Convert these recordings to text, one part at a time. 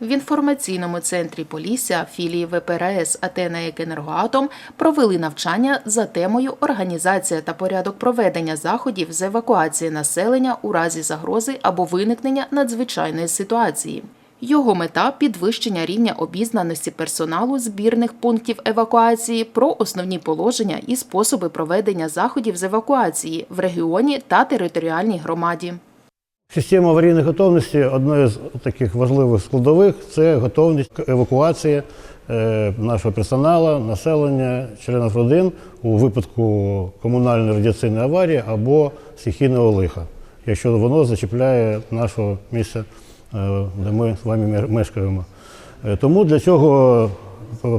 В інформаційному центрі Полісся філії ВПРС Атена «Екенергоатом» провели навчання за темою Організація та порядок проведення заходів з евакуації населення у разі загрози або виникнення надзвичайної ситуації. Його мета підвищення рівня обізнаності персоналу збірних пунктів евакуації про основні положення і способи проведення заходів з евакуації в регіоні та територіальній громаді. Система аварійної готовності одна з таких важливих складових це готовність евакуації е, нашого персоналу, населення, членів родин у випадку комунальної радіаційної аварії або стихійного лиха, якщо воно зачіпляє наше місце, е, де ми з вами мешкаємо. Е, Тому для цього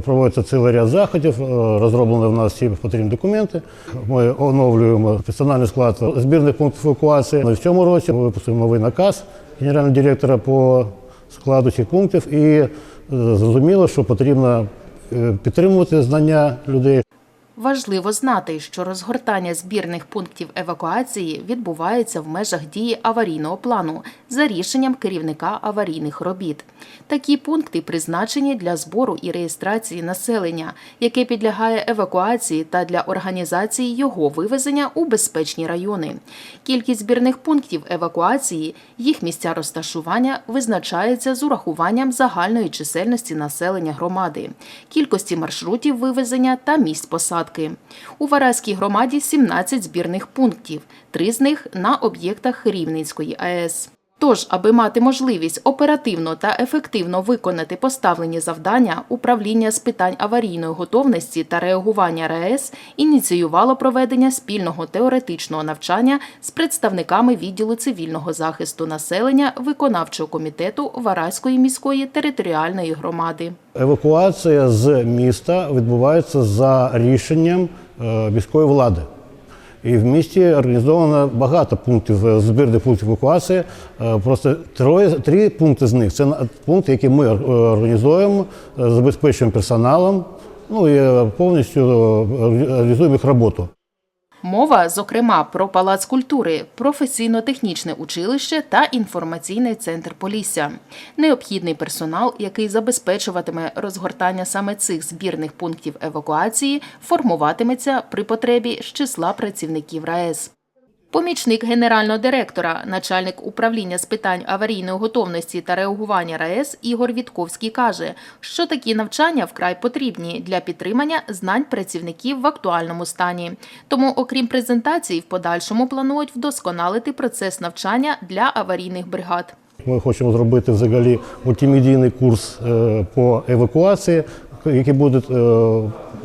проводиться цілий ряд заходів, е, розроблені в нас всі потрібні документи. Ми оновлюємо персональний склад збірних пунктів евакуації. В цьому році ми випустимо новий наказ генерального директора по складу цих пунктів. І е, зрозуміло, що потрібно е, підтримувати знання людей, Важливо знати, що розгортання збірних пунктів евакуації відбувається в межах дії аварійного плану за рішенням керівника аварійних робіт. Такі пункти призначені для збору і реєстрації населення, яке підлягає евакуації та для організації його вивезення у безпечні райони. Кількість збірних пунктів евакуації, їх місця розташування визначається з урахуванням загальної чисельності населення громади, кількості маршрутів вивезення та місць посадки. У Вараській громаді 17 збірних пунктів, три з них на об'єктах Рівненської АЕС. Тож, аби мати можливість оперативно та ефективно виконати поставлені завдання, управління з питань аварійної готовності та реагування РАЕС ініціювало проведення спільного теоретичного навчання з представниками відділу цивільного захисту населення виконавчого комітету Вараської міської територіальної громади. Евакуація з міста відбувається за рішенням е, міської влади. І в місті організовано багато пунктів е, збірних пунктів евакуації. Е, Просто троє три пункти з них це пункти, які ми організуємо, е, забезпечуємо персоналом, ну і повністю реалізуємо їх роботу. Мова, зокрема, про палац культури, професійно-технічне училище та інформаційний центр Полісся. Необхідний персонал, який забезпечуватиме розгортання саме цих збірних пунктів евакуації, формуватиметься при потребі з числа працівників РаЕС. Помічник генерального директора, начальник управління з питань аварійної готовності та реагування РаЕС Ігор Вітковський каже, що такі навчання вкрай потрібні для підтримання знань працівників в актуальному стані. Тому, окрім презентацій, в подальшому планують вдосконалити процес навчання для аварійних бригад. Ми хочемо зробити взагалі мультимедійний курс е, по евакуації, який буде е,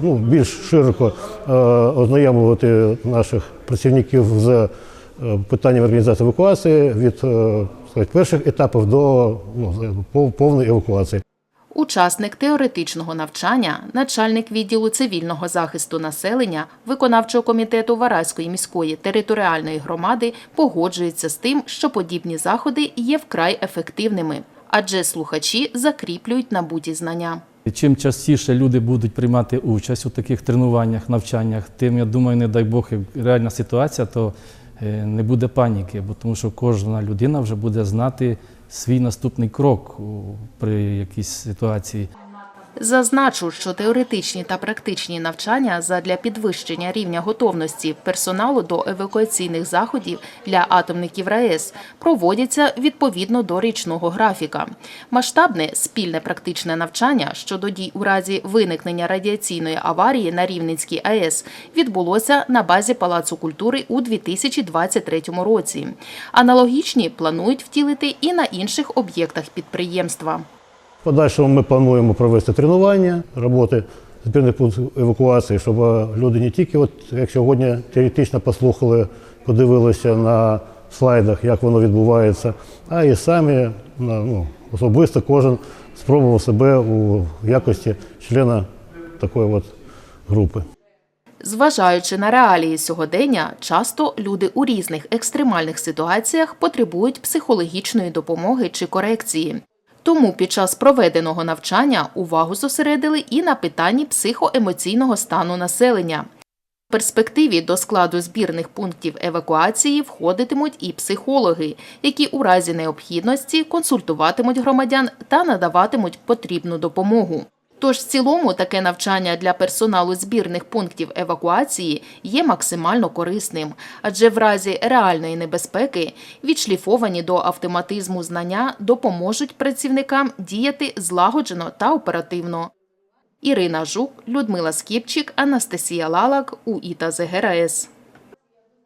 ну, більш широко е, ознайомлювати наших працівників з е, питанням організації евакуації від сказати, перших етапів до ну, повної евакуації. Учасник теоретичного навчання, начальник відділу цивільного захисту населення виконавчого комітету Вараської міської територіальної громади погоджується з тим, що подібні заходи є вкрай ефективними, адже слухачі закріплюють набуті знання. Чим частіше люди будуть приймати участь у таких тренуваннях, навчаннях, тим, я думаю, не дай Бог, реальна ситуація, то е, не буде паніки, бо тому що кожна людина вже буде знати свій наступний крок при якійсь ситуації. Зазначу, що теоретичні та практичні навчання задля підвищення рівня готовності персоналу до евакуаційних заходів для атомників РаЕС проводяться відповідно до річного графіка. Масштабне спільне практичне навчання щодо дій у разі виникнення радіаційної аварії на Рівненській АЕС відбулося на базі Палацу культури у 2023 році. Аналогічні планують втілити і на інших об'єктах підприємства. Подальшому ми плануємо провести тренування роботи збірних пунктів евакуації, щоб е, люди не тільки, от, як сьогодні, теоретично послухали, подивилися на слайдах, як воно відбувається, а і самі ну, особисто кожен спробував себе у якості члена такої от групи. Зважаючи на реалії сьогодення, часто люди у різних екстремальних ситуаціях потребують психологічної допомоги чи корекції. Тому під час проведеного навчання увагу зосередили і на питанні психоемоційного стану населення. В перспективі до складу збірних пунктів евакуації входитимуть і психологи, які у разі необхідності консультуватимуть громадян та надаватимуть потрібну допомогу. Тож в цілому таке навчання для персоналу збірних пунктів евакуації є максимально корисним, адже в разі реальної небезпеки відшліфовані до автоматизму знання допоможуть працівникам діяти злагоджено та оперативно. Ірина Жук, Людмила Скіпчик, Анастасія Лалак, УІТА ЗГРС.